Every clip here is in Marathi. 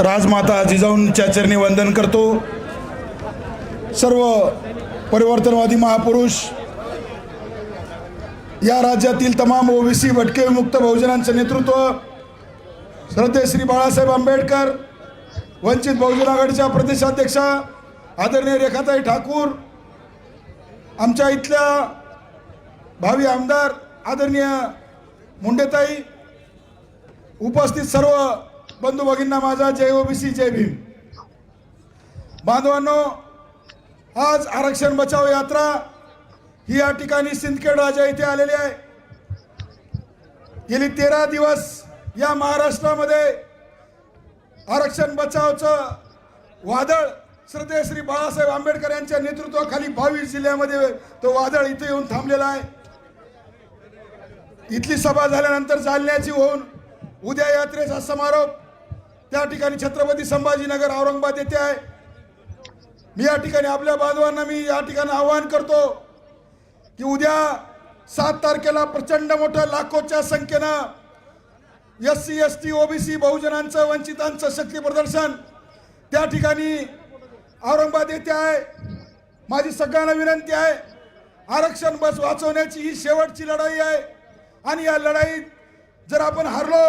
राजमाता जिजाऊंच्या चरणी वंदन करतो. सर्व परिवर्तनवादी महापुरुष या राज्यातील तमाम ओबीसी भटके मुक्त बहुजनांचं नेतृत्व श्रद्धे श्री बाळासाहेब आंबेडकर वंचित बहुजन आघाडीच्या प्रदेशाध्यक्षा आदरणीय रेखाताई ठाकूर आमच्या इथल्या भावी आमदार आदरणीय मुंडेताई उपस्थित सर्व बंधू भगिनींना माझा जय ओबीसी जय भीम. बांधवांनो आज आरक्षण बचाव यात्रा ही या ठिकाणी सिंदखेड राजा इथे आलेली आहे. गेली तेरा दिवस या महाराष्ट्रामध्ये आरक्षण बचावचं वादळ श्रद्धे श्री बाळासाहेब आंबेडकर यांच्या नेतृत्वाखाली बावीस जिल्ह्यामध्ये तो वादळ इथे येऊन थांबलेला आहे. इथली सभा झाल्यानंतर जालन्याची होऊन उद्या यात्रेचा समारोप त्या ठिकाणी छत्रपती संभाजीनगर औरंगाबाद येथे आहे. मी या ठिकाणी आपल्या बांधवांना मी या ठिकाणी आवाहन करतो की उद्या सात तारखेला प्रचंड मोठं लाखोच्या संख्येनं S C S T OBC बहुजनांचं वंचितांचं शक्ती प्रदर्शन त्या ठिकाणी औरंगाबाद येथे आहे. माझी सगळ्यांना विनंती आहे आरक्षण बस वाचवण्याची ही शेवटची लढाई आहे. आणि या लढाईत जर आपण हरलो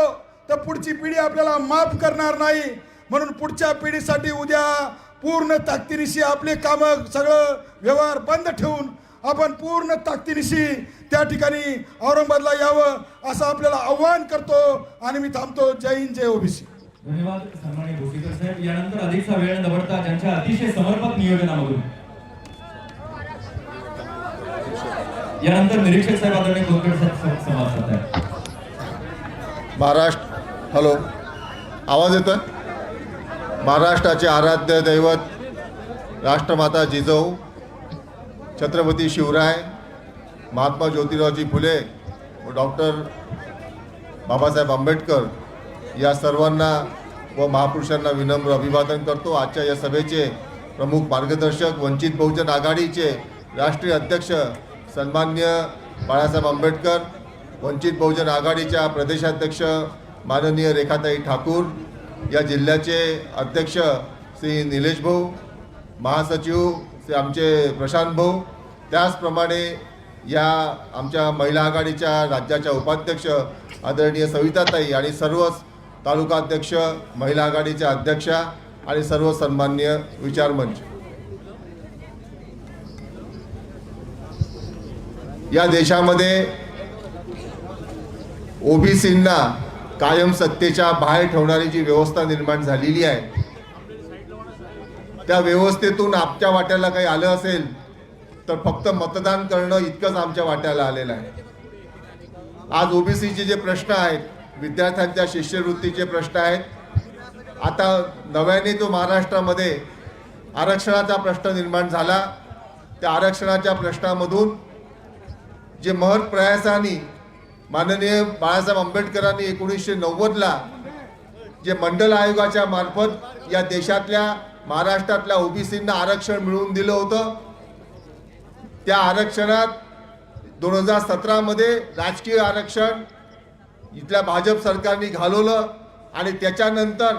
तर पुढची पिढी आपल्याला माफ करणार नाही. म्हणून पुढच्या पिढीसाठी उद्या पूर्ण ताकदीनिशी आपले कामं सगळं व्यवहार बंद ठेवून आपण पूर्ण ताकदीनिशी त्या ठिकाणी औरंगाबादला यावं असं आपल्याला आव्हान करतो आणि मी थांबतो. जय हिंद जय ओबीसी. धन्यवाद सन्माननीय भोसीकर साहेब. यानंतर अधिकचा वेळ न भरता ज्यांच्या अतिशय समर्पक नियोजनामधून. यानंतर निरीक्षक साहेब आदरणीय साहेब संवाद महाराष्ट्र हॅलो. आवाज येतोय? महाराष्ट्राचे आराध्य दैवत राष्ट्रमाता जिजाऊ छत्रपती शिवराय महात्मा ज्योतिरावजी फुले व डॉक्टर बाबासाहेब आंबेडकर या सर्वांना व महापुरुषांना विनम्र अभिवादन करतो. आजच्या या सभेचे प्रमुख मार्गदर्शक वंचित बहुजन आघाडीचे राष्ट्रीय अध्यक्ष सन्मान्य बाळासाहेब आंबेडकर वंचित बहुजन आघाडीच्या प्रदेशाध्यक्ष माननीय रेखाताई ठाकूर या जिल्ह्याचे अध्यक्ष श्री निलेश भाऊ महासचिव श्री आमचे प्रशांत भाऊ त्याचप्रमाणे या आमच्या महिला आघाडीच्या राज्याच्या उपाध्यक्ष आदरणीय सविताताई आणि सर्वच तालुकाध्यक्ष महिला आघाडीच्या अध्यक्षा आणि सर्व सन्मान्य विचारमंच या देशामध्ये ओबीसींना कायम सत्तेच्या बाहेर ठेवणारी जी व्यवस्था निर्माण झालेली आहे त्या व्यवस्थेतून आमच्या वाट्याला काही आलं असेल तर फक्त मतदान करणं इतकंच आमच्या वाट्याला आलेलं आहे. आज ओबीसीचे जे प्रश्न आहेत विद्यार्थ्यांच्या शिष्यवृत्तीचे प्रश्न आहेत आता नव्याने जो महाराष्ट्रामध्ये आरक्षणाचा प्रश्न निर्माण झाला. त्या आरक्षणाच्या प्रश्नामधून जे महत् प्रयासाने माननीय बाळासाहेब आंबेडकरांनी एकोणीसशे नव्वदला जे मंडल आयोगाच्या मार्फत या देशातल्या महाराष्ट्रातल्या ओबीसींना आरक्षण मिळवून दिलं होतं त्या आरक्षणात दोन हजार सतरामध्ये राजकीय आरक्षण इथल्या भाजप सरकारने घालवलं आणि त्याच्यानंतर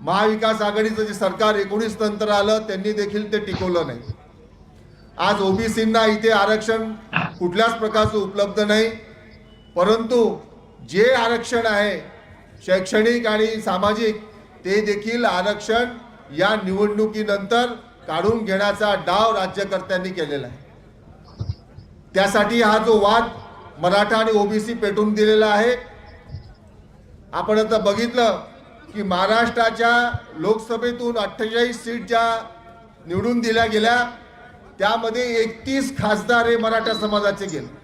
महाविकास आघाडीचं जे सरकार एकोणीस नंतर आलं त्यांनी देखील ते टिकवलं नाही. आज ओबीसींना इथे आरक्षण कुठल्याच प्रकारचं उपलब्ध नाही. परंतु जे आरक्षण आहे शैक्षणिक आणि सामाजिक ते देखील आरक्षण या निवडणुकीनंतर काढून घेण्याचा डाव राज्यकर्त्यांनी केलेला आहे. त्यासाठी हा जो वाद मराठा आणि ओबीसी पेटून दिलेला आहे आपण आता बघितलं की महाराष्ट्राच्या लोकसभेतून अठ्ठेचाळीस सीट ज्या निवडून दिल्या गेल्या त्यामध्ये एकतीस खासदार हे मराठा समाजाचे गेले.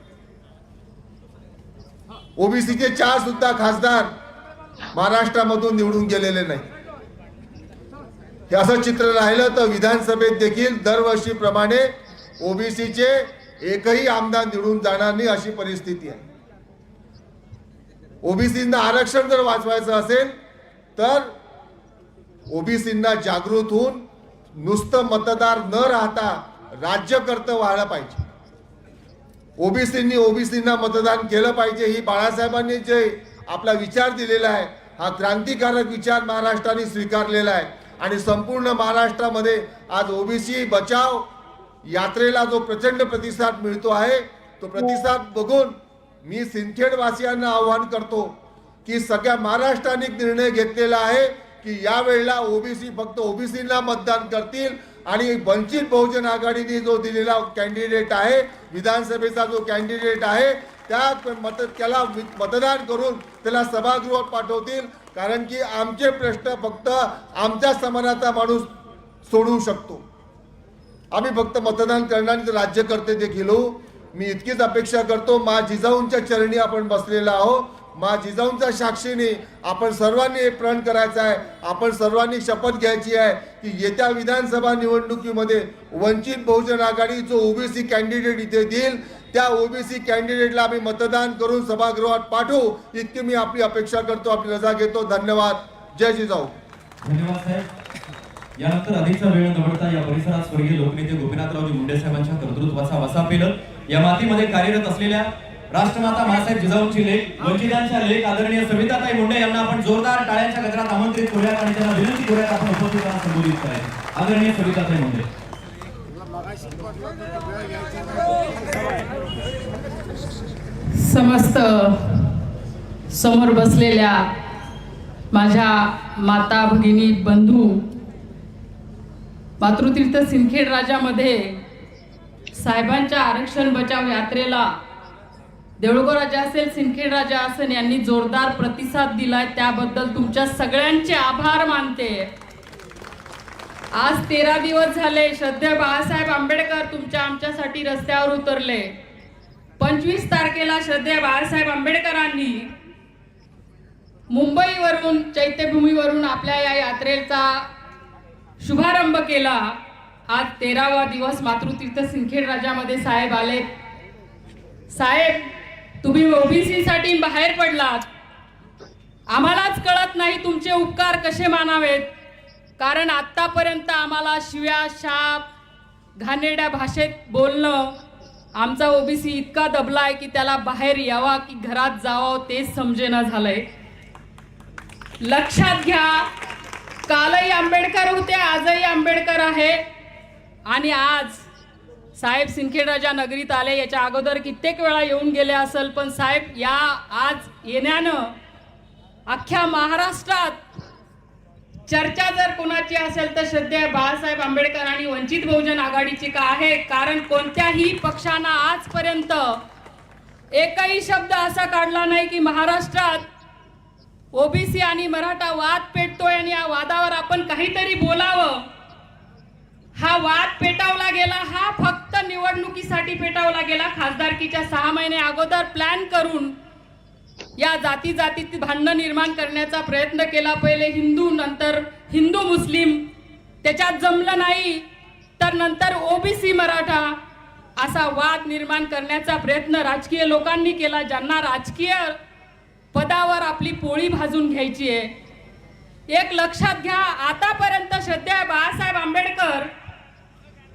ओबीसीचे चार सुद्धा खासदार महाराष्ट्रामधून निवडून गेलेले नाही. हे असं चित्र राहिलं तर विधानसभेत देखील दरवर्षीप्रमाणे ओबीसीचे एकही आमदार निवडून जाणार नाही अशी परिस्थिती आहे. ओबीसींना आरक्षण जर वाचवायचं असेल तर ओबीसींना जागृत होऊन नुसतं मतदार न राहता राज्यकर्तं व्हायला पाहिजे. ओबीसींनी ओबीसींना मतदान केलं पाहिजे ही बाळासाहेबांनी जे आपला विचार दिलेला आहे हा क्रांतिकारक विचार महाराष्ट्राने स्वीकारलेला आहे. आणि संपूर्ण महाराष्ट्रामध्ये आज ओबीसी बचाव यात्रेला जो प्रचंड प्रतिसाद मिळतो आहे तो प्रतिसाद बघून मी सिंदखेडवासियांना आव्हान करतो की सगळ्या महाराष्ट्राने निर्णय घेतलेला आहे की यावेळेला ओबीसी फक्त ओबीसींना मतदान करतील आणि वंचित बहुजन आघाडीने जो दिलेला कॅन्डिडेट आहे विधानसभेचा जो कॅन्डिडेट आहे त्या मत त्याला वि- मतदान करून त्याला सभागृहात पाठवतील. कारण की आमचे प्रश्न फक्त आमच्या समाजाचा माणूस सोडवू शकतो. आम्ही फक्त मतदान करणारे राज्यकर्ते देखील हो. मी इतकीच अपेक्षा करतो मा जिजाऊंच्या चरणी आपण बसलेला आहो मा जिजाऊंच्या साक्षीने आपण सर्वांनी प्रण करायचं आहे. आपण सर्वांनी शपथ घ्यायची आहे की येत्या विधानसभा निवडणुकीमध्ये वंचित बहुजन आघाडी जो ओबीसी कॅन्डिडेट इथे देईल. त्या ओबीसी कॅन्डिडेटला आम्ही मतदान करून सभागृहात पाठवू. इतकी मी आपली अपेक्षा करतो आपली रजा घेतो. धन्यवाद. जय जिजाऊ. धन्यवाद साहेब. यानंतर अधिकचा वेळ न दवडता या परिसरात स्वर्गीय लोकनेते गोपीनाथरावजी मुंडे साहेबांच्या कर्तृत्वाचा वसा पेलत या मातीमध्ये कार्यरत असलेल्या राष्ट्रमाता मासाहेब जिजाऊंची लेख वंचितांच्या लेख आदरणीय सविताताई मुंडे यांना आपण जोरदार टाळ्यांच्या गजरात आमंत्रित करूयात आणि त्यांना विनंती करूयात आपण उपस्थितांना संबोधित करायचं आदरणीय सविताताई मुंडे. समस्त समोर बसलेल्या माझ्या माता भगिनी बंधू मातृतीर्थ सिंदखेड राजामध्ये साहेबांच्या आरक्षण बचाव यात्रेला देऊळगाव राजा असेल सिंदखेड राजा असेल यांनी जोरदार प्रतिसाद दिलाय. त्याबद्दल तुमच्या सगळ्यांचे आभार मानते. आज तेरा दिवस झाले. श्रद्धेय बाळासाहेब आंबेडकर तुमच्या आमच्यासाठी रस्त्यावर उतरले. पंचवीस तारखेला श्रद्धेय बाळासाहेब आंबेडकरांनी मुंबईवरून चैत्यभूमीवरून आपल्या या यात्रेचा शुभारंभ केला. आज तेरावा दिवस मातृतीर्थ सिंदखेड राजामध्ये साहेब आले साहेब तुम्ही ओबीसी साठी बाहेर पडलात. आम्हालाच कळत नाही तुमचे उपकार कसे मानावेत. कारण आतापर्यंत आम्हाला शिव्या शाप घाणेरड्या भाषेत बोलणं आमचा ओबीसी इतका दबलाय की त्याला बाहेर यावा की घरात जावं तेच समजेना झालंय. लक्षात घ्या कालही आंबेडकर होते आजही आंबेडकर आहे. आणि आज साहेब सिंदखेडराजा नगरीत आले याच्या अगोदर कित्येक वेळा येऊन गेले असेल पण साहेब या आज येण्यानं अख्ख्या महाराष्ट्रात चर्चा जर कोणाची असेल तर श्रद्धेय बाळासाहेब आंबेडकर आणि वंचित बहुजन आघाडीची का आहे? कारण कोणत्याही पक्षानं आजपर्यंत एकही शब्द असा काढला नाही की महाराष्ट्रात ओबीसी आणि मराठा वाद पेटतोय आणि या वादावर आपण काहीतरी बोलावं. हा वाद पेटावला गेला हा फक्त निवडणुकीसाठी पेटावला गेला. खासदारकीच्या सहा महिने अगोदर प्लॅन करून या जाती जातीत भांडणं निर्माण करण्याचा प्रयत्न केला. पहिले हिंदू नंतर हिंदू मुस्लिम. त्याच्यात जमलं नाही तर नंतर ओबीसी मराठा असा वाद निर्माण करण्याचा प्रयत्न राजकीय लोकांनी केला ज्यांना राजकीय पदावर आपली पोळी भाजून घ्यायची आहे. एक लक्षात घ्या आतापर्यंत श्रद्धेय बाळासाहेब आंबेडकर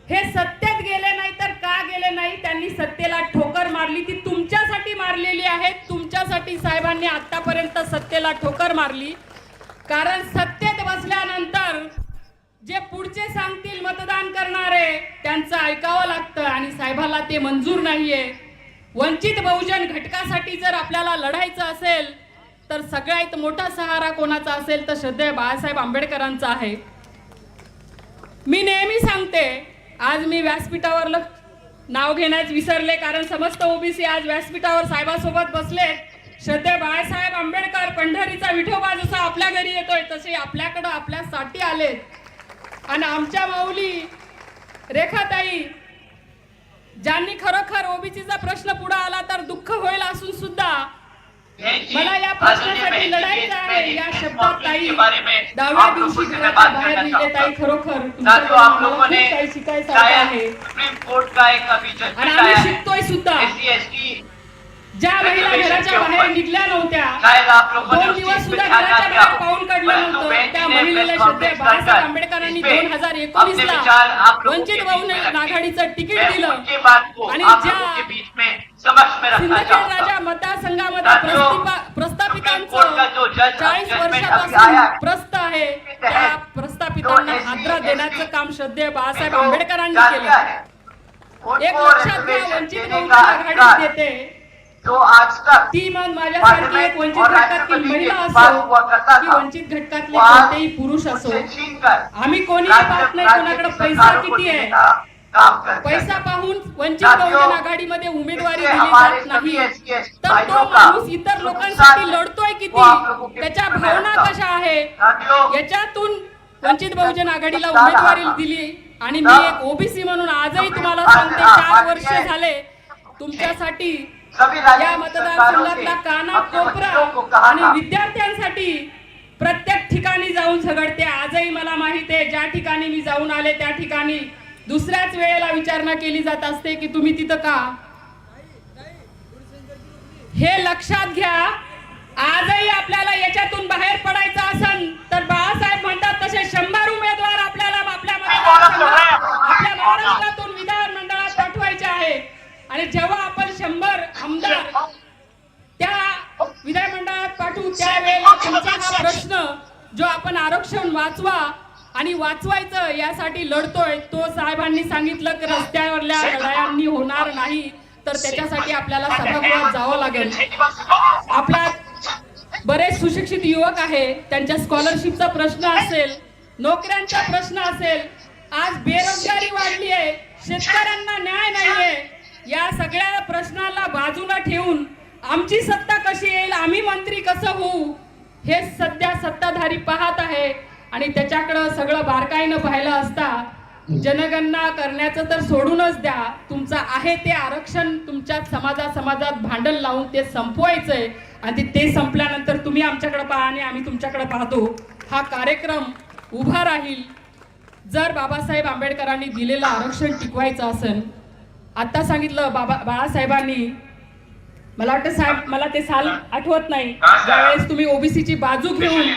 हे सत्तेत गेले नाही तर का गेले नाही? त्यांनी सत्तेला ठोकर मारली ती तुमच्यासाठी मारलेली आहे. तुमच्यासाठी साहेबांनी आतापर्यंत सत्तेला ठोकर मारली. कारण सत्तेत बसल्यानंतर जे पुढचे सांगतील मतदान करणारे त्यांचं ऐकावं लागतं आणि साहेबाला ते मंजूर नाहीये. वंचित बहुजन घटकासाठी जर आपल्याला लढायचं असेल तर सगळ्यात मोठा सहारा कोणाचा असेल तर श्रद्धेय बाळासाहेब आंबेडकरांचा आहे. मी नेहमी सांगते आज मी व्यासपीठावर नाव घेण्यास विसरले कारण समस्त ओबीसी आज व्यासपीठावर साहेबासोबत बसले. श्रद्धे बाळासाहेब आंबेडकर पंढरीचा विठोबा जसा आपल्या घरी येतोय तसे आपल्याकडं आपल्यासाठी आले आणि आमच्या माऊली रेखाताई ज्यांनी खरोखर ओबीसीचा प्रश्न मला या प्रश्नासाठी लढायचं आहे या शब्दात ताई दहाव्या दिवशी घराच्या बाहेर निघते ताई खरोखर. काही शिकायचं आहे. आणि आम्ही शिकतोय सुद्धा. ज्या महिला घराच्या बाहेर निघल्या नव्हत्या दोन दिवस सुद्धा घराच्या बाहेर हो। पाऊल काढलं नव्हतं. त्या महिलेला कॉन्फ्रेंस बाळासाहेब कर आंबेडकरांनी दोन हजार एकोणीस ला वंचित बहुजन। आघाडीचं तिकीट दिलं. आणि आप सिंदखेड राजा मतदारसंघामध्ये प्रस्थापितांचं चाळीस वर्षापासून प्रस्त आहे. त्या प्रस्थापितांना आग्रह देण्याचं काम श्रद्धेय बाळासाहेब आंबेडकरांनी केलं. एक लक्षात घ्या वंचित बहुजन आघाडी देते. ती मग माझ्यासारखी एक वंचित घटकातील महिला असो की वंचित घटकातले कोणतेही पुरुष असो. आम्ही कोणी पाहत नाही कोणाकडे पैसा किती आहे? पैसा पाहून वंचित बहुजन आघाडीमध्ये उमेदवारी दिली जात नाही. तर तो माणूस इतर लोकांसाठी लढतोय किती? त्याच्या भावना कशा आहे? याच्यातून वंचित बहुजन आघाडीला उमेदवारी दिली आणि मी एक ओबीसी म्हणून आजही तुम्हाला सांगते चार वर्ष झाले तुमच्यासाठी या मतदारसंघातला काना कोपरा आणि विद्यार्थ्यांसाठी प्रत्येक ठिकाणी जाऊन झगडते. आजही मला माहिती आहे ज्या ठिकाणी मी जाऊन आले त्या ठिकाणी दुसऱ्याच वेळेला विचारणा केली जात असते की तुम्ही तिथं का? हे लक्षात घ्या. आजही आपल्याला याच्यातून बाहेर पडायचं असेल तर बाळासाहेब म्हणतात तसे शंभर उमेदवार आपल्याला आपल्या मतदारसंघात, आपल्या महाराष्ट्रातून विधानमंडळात पाठवायचे आहे. आणि जेव्हा आपण शंभर आमदार त्या विधानमंडळात पाठवू त्यावेळेला तुमचा हा प्रश्न जो आपण आरक्षण वाचवा आणि वाचवायचं यासाठी लढतोय. तो साहेबांनी सांगितलं की रस्त्यावरल्या लढायांनी होणार नाही तर त्याच्यासाठी आपल्याला सभागृहात जावं लागेल. आपला बरेच सुशिक्षित युवक आहे त्यांच्या स्कॉलरशिपचा प्रश्न असेल नोकऱ्यांचा प्रश्न असेल आज बेरोजगारी वाढली आहे शेतकऱ्यांना न्याय नाहीये. या सगळ्या प्रश्नाला बाजूला ठेवून आमची सत्ता कशी येईल आम्ही मंत्री कसं होऊ हे सध्या सत्ताधारी पाहत आहे. आणि त्याच्याकडं सगळं बारकाईनं पाहिलं असता जनगणना करण्याचं तर सोडूनच द्या. तुमचं आहे ते आरक्षण तुमच्या समाजा समाजात भांडण लावून ते संपवायचंय. आणि ते संपल्यानंतर तुम्ही आमच्याकडे पाहा आणि आम्ही तुमच्याकडे पाहतो. हा कार्यक्रम उभा राहील. जर बाबासाहेब आंबेडकरांनी दिलेलं आरक्षण टिकवायचं असेल आता सांगितलं बाबा बाळासाहेबांनी मला वाटतं साहेब मला ते साल आठवत नाही. ज्यावेळेस तुम्ही ओबीसीची बाजू घेऊन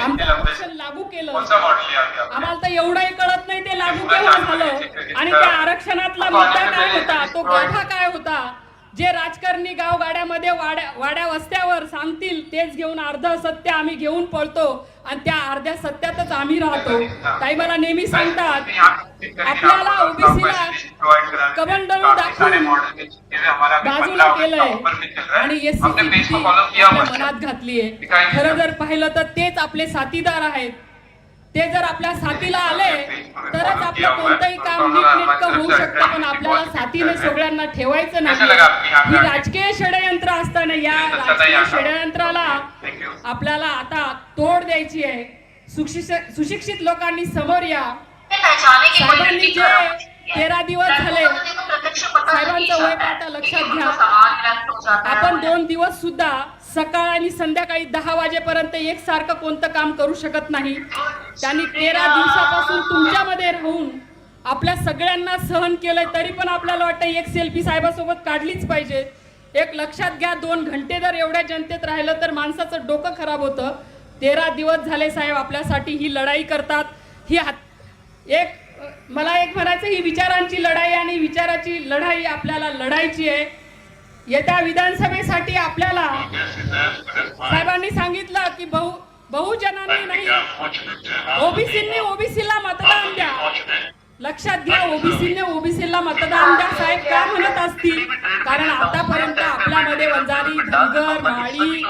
आमचं आरक्षण लागू केलं. आम्हाला तर एवढंही कळत नाही ते लागू केव्हा झालं? आणि त्या आरक्षणातला मुद्दा काय होता? तो गाभा काय होता? जे राजकारणी गाव गाड्यामध्ये वाड्या वाड्या वस्त्यावर सांगतील तेच घेऊन अर्ध सत्य आम्ही घेऊन पळतो. आणि त्या अर्ध्या सत्यातच आम्ही राहतो. ताई मला नेहमी सांगतात आपल्याला ओबीसीला कबंडळून दाखवून बाजूला केलंय. आणि एस मनात घातलीये. खरं जर पाहिलं तर तेच आपले साथीदार आहेत. ते जर आपल्या साथीला आले तरच आपलं कोणतंही काम नीटनेटकं होऊ शकतं पण आपल्याला साथीने सगळ्यांना ठेवायचं नाही ही राजकीय षडयंत्र असताना या राजकीय षडयंत्राला आपल्याला आता तोड द्यायची आहे. सुशिक्षित सुशिक्षित लोकांनी समोर या. साहेबांनी जे तेरा दिवस झाले साहेबांचं वय आता लक्षात घ्या. आपण दोन दिवस सुद्धा सकाळ आणि संध्याकाळी दहा वाजेपर्यंत एक सारखं कोणतं काम करू शकत नाही. त्यांनी तेरा दिवसापासून तुमच्यामध्ये राहून आपल्या सगळ्यांना सहन केलंय तरी पण आपल्याला वाटतं एक सेल्फी साहेबासोबत काढलीच पाहिजे. एक लक्षात घ्या दोन घंटे जर एवढ्या जनतेत राहिलं तर माणसाचं डोकं खराब होतं. तेरा दिवस झाले साहेब आपल्यासाठी ही लढाई करतात. ही हात एक मला एक म्हणायचं ही विचारांची लढाई आणि विचाराची लढाई आपल्याला लढायची आहे. येत्या विधानसभेसाठी आपल्याला साहेबांनी सांगितलं की बहु बहुजनांनी नाही. ओबीसींनी ओबीसीला मतदान द्या. लक्षात घ्या ओबीसीने ओबीसीला मतदान द्या. साहेब का म्हणत असतील? कारण आतापर्यंत आपल्यामध्ये वंजारी धनगर माळी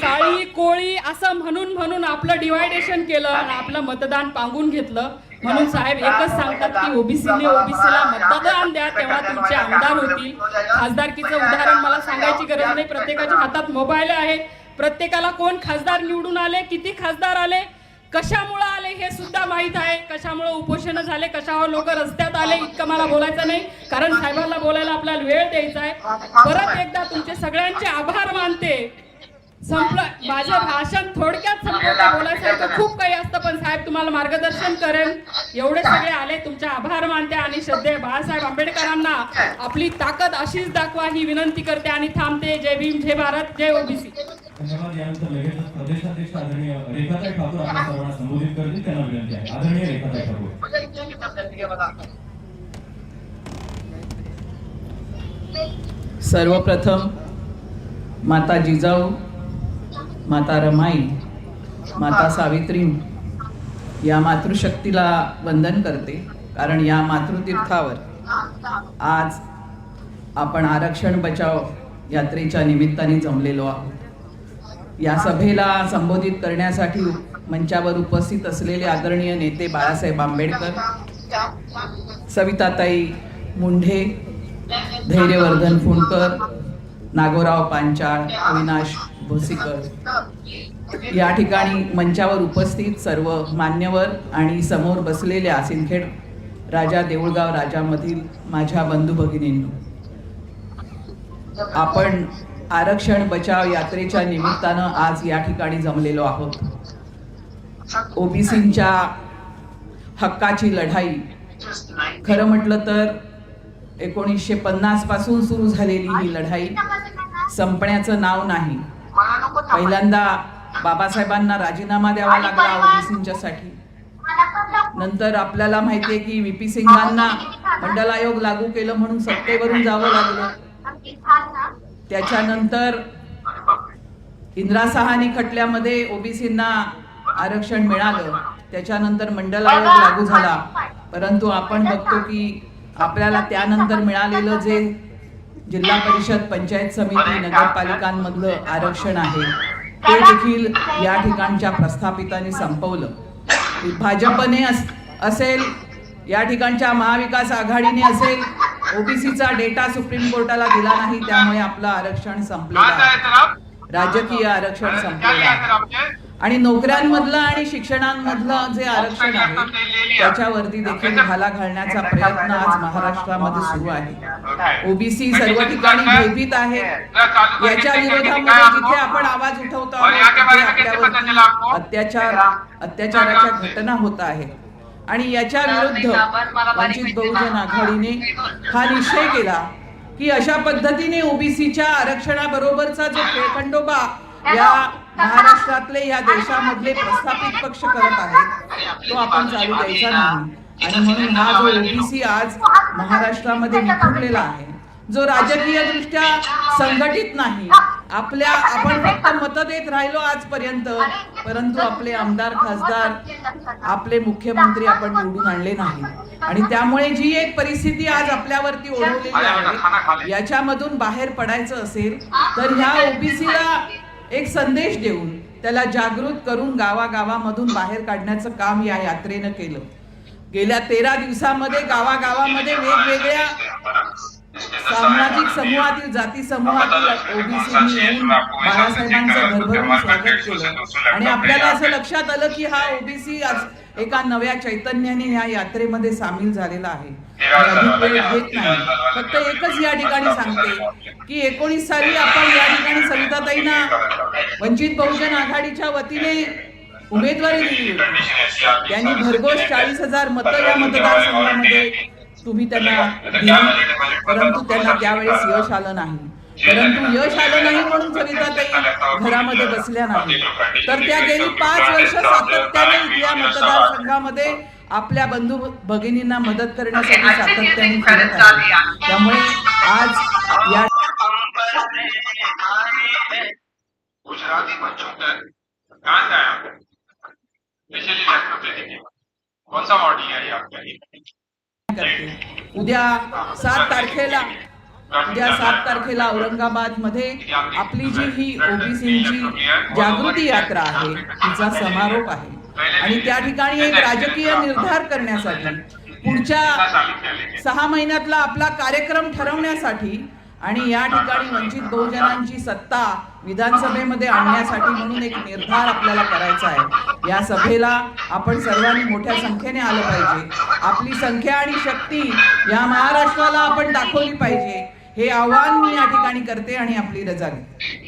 साळी कोळी असं म्हणून म्हणून आपलं डिवायडेशन केलं आणि आपलं मतदान पांगून घेतलं. म्हणून साहेब एकच सांगतात की ओबीसीने ओबीसीला मतदान द्या तेव्हा तुमचे आमदार होतील. खासदारकीचं उदाहरण मला सांगायची गरज नाही. प्रत्येकाच्या हातात मोबाईल आहे. प्रत्येकाला कोण खासदार निवडून आले किती खासदार आले कशामुळं आले हे सुद्धा माहीत आहे. कशामुळं उपोषण झाले कशावर लोक रस्त्यात आले इतकं मला बोलायचं नाही. कारण साहेबांना बोलायला आपल्याला वेळ द्यायचा आहे. परत एकदा तुमचे सगळ्यांचे आभार मानते. संपलं. माझं भाषण थोडक्यात संपलं बोलायचं खूप काही असतं पण साहेब तुम्हाला मार्गदर्शन करेन. एवढे सगळे आले तुमचे आभार मानते आणि श्रद्धेय बाळासाहेब आंबेडकरांना आपली ताकद अशीच दाखवा ही विनंती करते आणि थांबते. जय भीम जय भारत जय ओबीसी धन्यवाद. यानंतर लगेचच प्रदेशाध्यक्ष आदरणीय रेखाताई ठाकूर आपल्या सर्वांना संबोधित करतील. त्यांना विनंती आहे. आदरणीय रेखाताई ठाकूर. सर्वप्रथम माता जिजाऊ माता रमाई माता सावित्री या मातृशक्तीला वंदन करते. कारण या मातृतीर्थावर आज आपण आरक्षण बचाव यात्रेच्या निमित्ताने जमलेलो आहोत. या सभेला संबोधित करण्यासाठी मंचावर उपस्थित असलेले आदरणीय नेते बाळासाहेब आंबेडकर सविताताई मुंढे धैर्यवर्धन फुंडकर नागोराव पांचाळ अविनाश भोसीकर या ठिकाणी मंचावर उपस्थित सर्व मान्यवर आणि समोर बसलेल्या सिंदखेड राजा देऊळगाव राजामधील माझ्या बंधू भगिनींनो आपण आरक्षण बचाव यात्रेच्या निमित्तानं आज या ठिकाणी जमलेलो आहोत. ओबीसींच्या हक्काची लढाई खरं म्हटलं तर एकोणीसशे पन्नासपासून सुरू झालेली ही लढाई संपण्याचं नाव नाही. पहिल्यांदा बाबासाहेबांना राजीनामा द्यावा लागला ओबीसींच्यासाठी नंतर आपल्याला माहितीये की व्हीपी सिंगांना मंडल आयोग लागू केलं म्हणून सत्तेवरून जावं लागलं. त्याच्यानंतर इंदिरा सहानी खटल्यामध्ये ओबीसींना आरक्षण मिळालं. त्याच्यानंतर मंडल आयोग लागू झाला. परंतु आपण बघतो की आपल्याला त्यानंतर मिळालेलं जे जिल्हा परिषद पंचायत समिती नगरपालिकांमधलं आरक्षण आहे. ते देखील या ठिकाणच्या प्रस्थापितांनी संपवलं. भाजपने अस- असेल या ठिकाणच्या महाविकास आघाडीने असेल ओबीसीचा डेटा सुप्रीम कोर्टाला दिला नाही त्यामुळे आपलं आरक्षण संपलेलं आहे. राजकीय आरक्षण संपलेलं आहे. आणि नोकऱ्यांमधलं आणि शिक्षणांमधलं जे आरक्षण आहे त्याच्यावरती देखील घाला घालण्याचा प्रयत्न आज महाराष्ट्रामध्ये सुरू आहे. ओबीसी सर्व ठिकाणी भयभीत आहे. याच्या विरोधामध्ये जिथे आपण आवाज उठवतो अत्याचार अत्याचाराच्या घटना होत आहेत. आणि याच्या विरुद्ध वंचित बहुजन आघाडीने हा निश्चय केला की अशा पद्धतीने ओबीसीच्या आरक्षणाबरोबरचा जो खेळखंडोबा या महाराष्ट्रातले या देशामधले प्रस्थापित पक्ष करत आहेत तो आपण चालू द्यायचा नाही. आणि म्हणून हा जो ओबीसी आज महाराष्ट्रामध्ये विखुरलेला आहे जो राजकीय दृष्ट्या संघटित नाही आपल्या आपण फक्त मत देत राहिलो आजपर्यंत परंतु आपले आमदार खासदार आपले मुख्यमंत्री आपण निवडून आणले नाही. आणि त्यामुळे जी एक परिस्थिती आज आपल्यावरती ओढवलेली आहे याच्यामधून बाहेर पडायचं असेल तर ह्या ओबीसीला एक संदेश देऊन त्याला जागृत करून गावागावामधून बाहेर काढण्याचं काम या यात्रेनं केलं. गेल्या तेरा दिवसामध्ये गावागावामध्ये वेगवेगळ्या सामाजिक समूहातील जाती समूहातील ओबीसीनी येऊन बाळासाहेबांचं भरभरून स्वागत केलं. आणि आपल्याला असं लक्षात आलं की हा ओबीसी आज एका नव्या चैतन्याने ह्या यात्रेमध्ये सामील झालेला आहे. घेत नाही. फक्त एकच या ठिकाणी सांगते की एकोणीस साली आपण या ठिकाणी सविताताईंना वंचित बहुजन आघाडीच्या वतीने उमेदवारी दिली होती. त्यांनी भरघोस चाळीस हजार मतं या मतदारसंघामध्ये तुम्ही त्यांना दिली. परंतु त्यांना त्यावेळेस यश आलं नाही. परंतु यश आलं नाही म्हणून सविताताई घरामध्ये बसल्या नाही तर त्या गेली पाच वर्ष सातत्याने इथल्या मतदारसंघामध्ये आपल्या बंधू भगिनींना मदत करण्यासाठी सातत्याने फिरत आहेत. त्यामुळे आज या गुजराती बच्चों का गान गाया पिछली लखनऊ में देखिए कौन सा मॉडल है ये आपका ये करते. उद्या सात तारखेला उद्या सात तारखेला औरंगाबादमध्ये आपली जी ही ओबीसीची जागृती यात्रा आहे तिचा समारोप आहे. आणि त्या ठिकाणी एक राजकीय निर्धार करण्यासाठी पुढच्या सहा महिन्यातला आपला कार्यक्रम ठरवण्यासाठी आणि या ठिकाणी वंचित बहुजनांची सत्ता विधानसभेमध्ये आणण्यासाठी म्हणून एक निर्धार आपल्याला करायचा आहे. या सभेला आपण सर्वांनी मोठ्या संख्येने आलं पाहिजे. आपली संख्या आणि शक्ती या महाराष्ट्राला आपण दाखवली पाहिजे. हे आव्हान मी या ठिकाणी करते आणि आपली रजा घेते.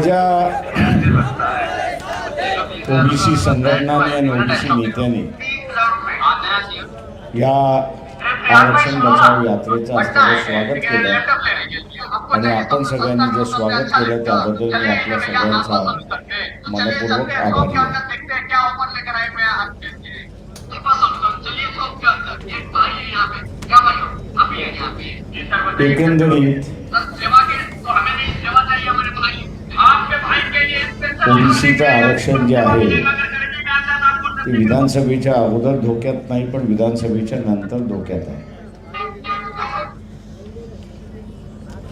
माझ्या ओबीसी संघटनांनी आणि ओबीसी नेत्यांनी या आरक्षण बचाव यात्रेचं असताना स्वागत केलं. आणि आपण सगळ्यांनी जे स्वागत केलं त्याबद्दल मी आपल्या सगळ्यांचा मनपूर्वक आभार एकंदरीत ओबीसीचं आरक्षण जे आहे ते विधानसभेच्या अगोदर धोक्यात नाही पण विधानसभेच्या नंतर धोक्यात आहे.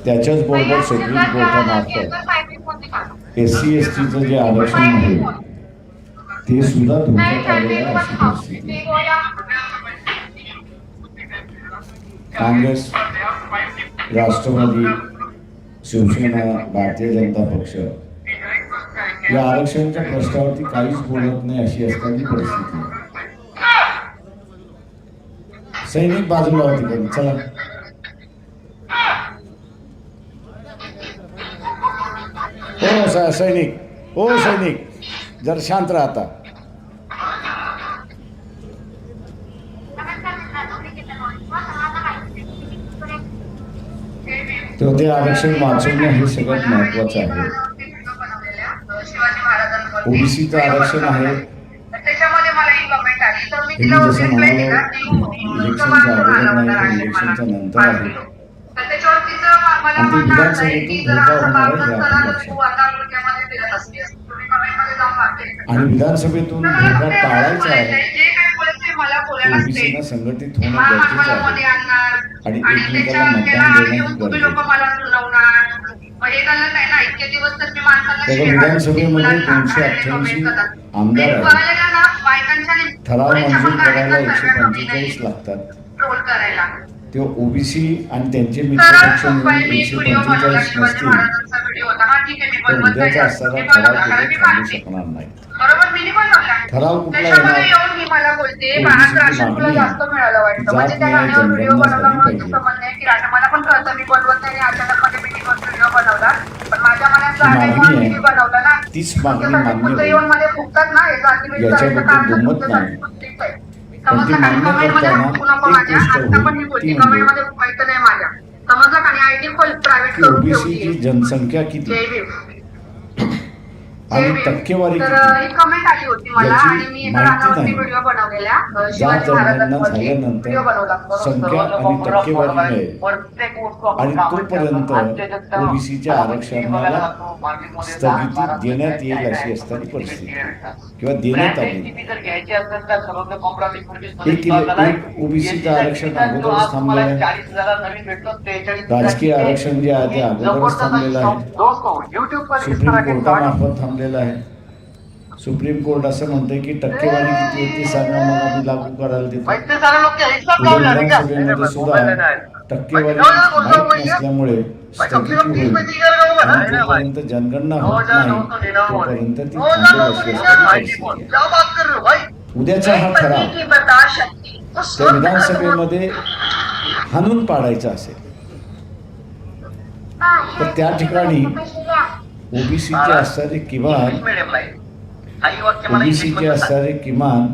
त्याच्याच बरोबर सुप्रीम कोर्टामार्फत एस सी एस टीचं जे आरक्षण आहे ते सुद्धा धोक्यात आलेलं आहे अशी परिस्थिती काँग्रेस राष्ट्रवादी शिवसेना भारतीय जनता पक्ष या आरक्षणाच्या प्रश्नावरती काहीच बोलत नाही अशी असताना परिस्थिती आहे. सैनिक बाजूला होती कधी? चला. हो सैनिक. हो सैनिक. जर शांत राहता. तर ते आरक्षण वाचवणं हे सगळ्यात महत्वाचं आहे. ओबीसीचं आरक्षण आहे. ही हे जसं म्हणालो, इलेक्शनच्या अगोदर नाही, इलेक्शनच्या आणि नंतर आहे. आणि ते विधानसभेतून धोका होणार आहे हे आपण आणि विधानसभेतून धोका टाळायचा आहे. ओबीसीना संघटित होणं गरजेचं आहे. आणि एकमेकाला मतदान देणं गरजेचं विधानसभेमध्ये आणि अठ्ठ्याऐंशी. आमदार आहेत. ठराव मंजूर करायला एकशे पंचेचाळीस. लागतात ते ओबीसी आणि त्यांचे तर मित्रपक्ष सोमवारी मिळून मी एकशे व्हिडिओ बनवला पंचेचाळीस नसतील तर उद्याचा बनवला ठराव मी थांबू शकणार नाही ठराव कुठला येणार? मी मला बोलते राशन तुला आहे. जास्त मिळालं वाटतं म्हणजे त्या गाण्यावर व्हिडिओ बनवला म्हणून की राजा मला पण कळतं मी बनवत नाही आणि अचानक मध्ये मीटिंगवर व्हिडिओ बनवला पण माझ्या मनात म्हणून आहे. मी बनवला ना तीच मागणी. येऊन मध्ये फुकतात ना याचं ultimate याच्याबद्दल करायचं काम तर दुमत तुमच्यासाठी नाही. फुकतेच आहे. पण ती समजलं का? मान्य Comment मध्ये करताना फुकू नको एक माझ्या. आता पण. मी बोलते कमेंटमध्ये फुकायचं नाही माझ्या समजलं का आणि आयडी खोल प्रायव्हेट करून ठेवली जनसंख्या किती आणि टक्केवारी तर किती? ही कमेंट आली होती मला याची आणि मी एका माहिती नाही. व्हिडिओ बनवलेल्या अ, जात शिवाजी जनगणना महाराजांवरती झाल्यानंतर संख्या आणि टक्केवारी मिळेल. आणि तोपर्यंत ओबीसीच्या आरक्षणाला स्थगिती देण्यात येईल अशी असणारी परिस्थिती. किंवा देण्यात आली. एक ओबीसीचं आरक्षण अगोदरच थांबलेलं आहे राजकीय आरक्षण जे आहे ते अगोदरच थांबलेलं आहे. सुप्रीम कोर्टामार्फत थांबलेलं आहे. सुप्रीम कोर्ट असं म्हणतंय की टक्केवारी किती आहे ते सांगा मग आम्ही लागू करायला देतो सुद्धा टक्केवारी माहीत नसल्यामुळे स्थगिती होईल. आणि जोपर्यंत जनगणना होत नाही. तोपर्यंत ती थांबेल आहे. उद्याचा हा ठराव. त्या विधानसभेमध्ये हाणून पाडायचा असेल. तर त्या ठिकाणी ओबीसीचे असणारे किमान ओबीसीचे असणारे किमान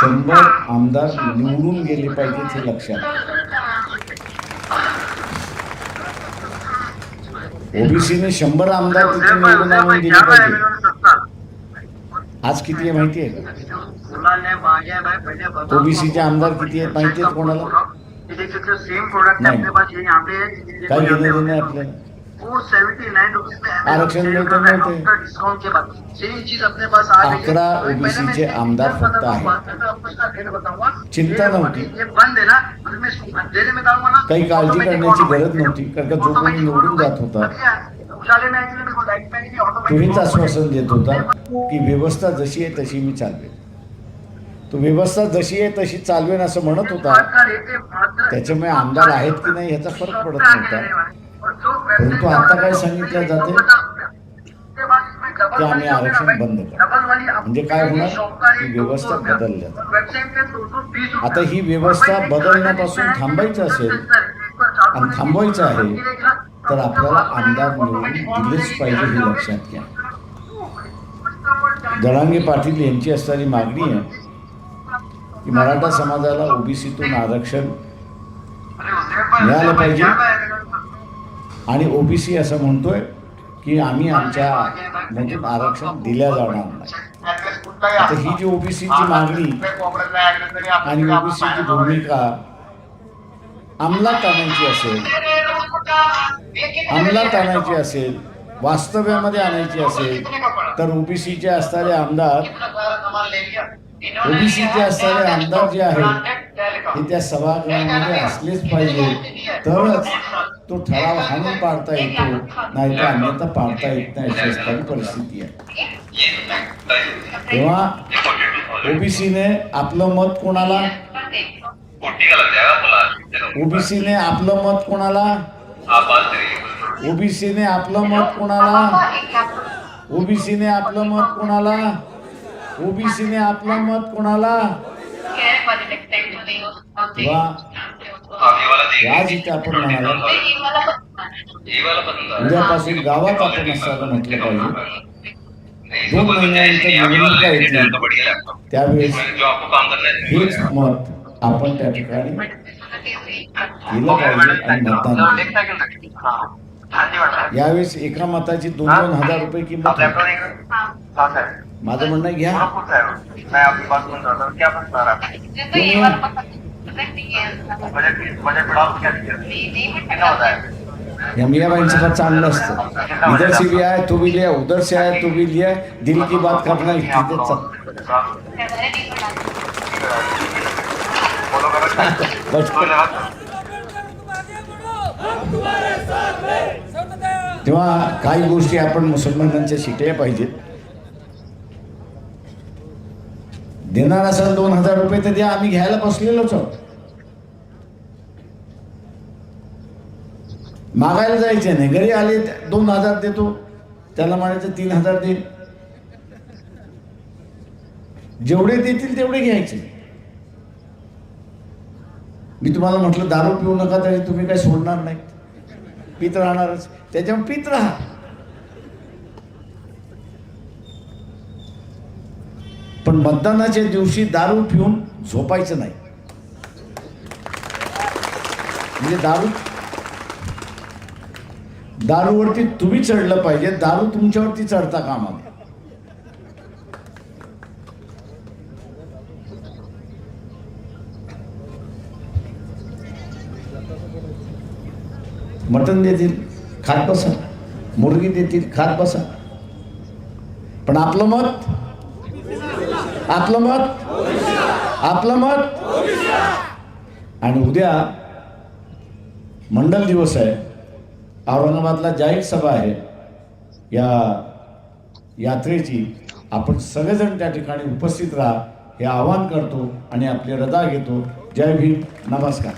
शंभर आमदार निवडून गेले पाहिजेत हे लक्षात. ओबीसीने शंभर आमदार तिथे निवडून आणून दिले पाहिजे. आज किती आहे माहिती आहे ओबीसीचे आमदार किती आहेत माहिती आहेत कोणाला. काय घेणं देणं आहे आपल्याला? आरक्षण मिळतं मिळते अकरा ओबीसीचे आमदार फक्त आहेत चिंता नव्हती काही काळजी करण्याची गरज नव्हती कारण का जो कोणी निवडून जात होता। तोहीच आश्वासन देत होता की व्यवस्था जशी आहे तशी मी चालवेन। तो व्यवस्था जशी आहे तशी चालवेन असं म्हणत होता। त्याच्यामुळे आमदार आहेत की नाही ह्याचा फरक पडत नव्हता. परंतु आता काय सांगितलं जाते की आम्ही आरक्षण बंद करू. म्हणजे काय होणार? ही व्यवस्था बदलल्या आता ही व्यवस्था बदलण्यापासून थांबायचं असेल आणि थांबवायचं आहे तर आपल्याला आमदार निवडून दिलेच पाहिजे हे लक्षात घ्या. दळांगे पाटील यांची असणारी मागणी आहे की मराठा समाजाला ओबीसीतून आरक्षण मिळालं पाहिजे. आणि ओबीसी असं म्हणतोय की आम्ही आमच्या मधून आरक्षण दिल्या जाणार नाही आता ही जी ओबीसीची मागणी आणि ओबीसीची भूमिका अंमलात आणायची असेल अंमलात आणायची असेल वास्तव्यामध्ये आणायची असेल तर ओबीसीचे असणारे आमदार ओबीसीचे असणारे आमदार जे आहेत हे त्या सभागृहामध्ये असलेच पाहिजे. तरच तो ठराव हाणून पाडता येतो नाही तर अन्यथा पाडता येत नाही अशी असणारी परिस्थिती आहे. तेव्हा ओबीसीने आपलं मत कोणाला? ओबीसीने आपलं मत कोणाला? ओबीसीने आपलं मत कोणाला? ओबीसीने आपलं मत कोणाला? ओबीसीने आपला मत कोणाला? आज इथे आपण म्हणाला. उद्यापासून गावात आपण असताना म्हटलं पाहिजे. दोन महिन्यानंतर निवडणुका येतील त्यावेळेस हेच मत आपण त्या ठिकाणी केलं पाहिजे आणि मतदान यावेळेस एका मताची दोन दोन हजार रुपये किंमत माझं म्हणणं आहे, घ्या. मैं आपकी बात सुन रहा था क्या फंस रहा है बजट बजट बढ़ाओ क्या कितना होता. है या मीराबाईंचं फार चांगलं असतं. इधर से भी आए तो भी लिया उधर से आए तो भी लिया दिल की बात करना तेव्हा काही गोष्टी आपण मुसलमानांच्या शिकल्या पाहिजेत. देणार असाल दोन हजार रुपये तर द्या आम्ही घ्यायला बसलेलोच आहोत. मागायला जायचे नाही. घरी आले दोन हजार देतो. त्याला म्हणायचं तीन हजार दे. जेवढे देतील तेवढे घ्यायचे. मी तुम्हाला म्हटलं दारू पिऊ नका तरी तुम्ही काय सोडणार नाही पित राहणारच. त्याच्यामुळे पित राहा. पण मतदानाच्या दिवशी दारू पिऊन झोपायचं नाही. म्हणजे दारू दारूवरती तुम्ही चढलं पाहिजे दारू तुमच्यावरती चढता कामा मटन मटण देतील खात बसा. मुर्गी देतील खात बसा. पण आपलं मत आपलं मत? आपलं मत? आणि उद्या मंडल दिवस आहे. औरंगाबादला जाहीर सभा आहे. या यात्रेची आपण सगळेजण त्या ठिकाणी उपस्थित राहा हे आवाहन करतो आणि आपली रजा घेतो. जय भीम. नमस्कार.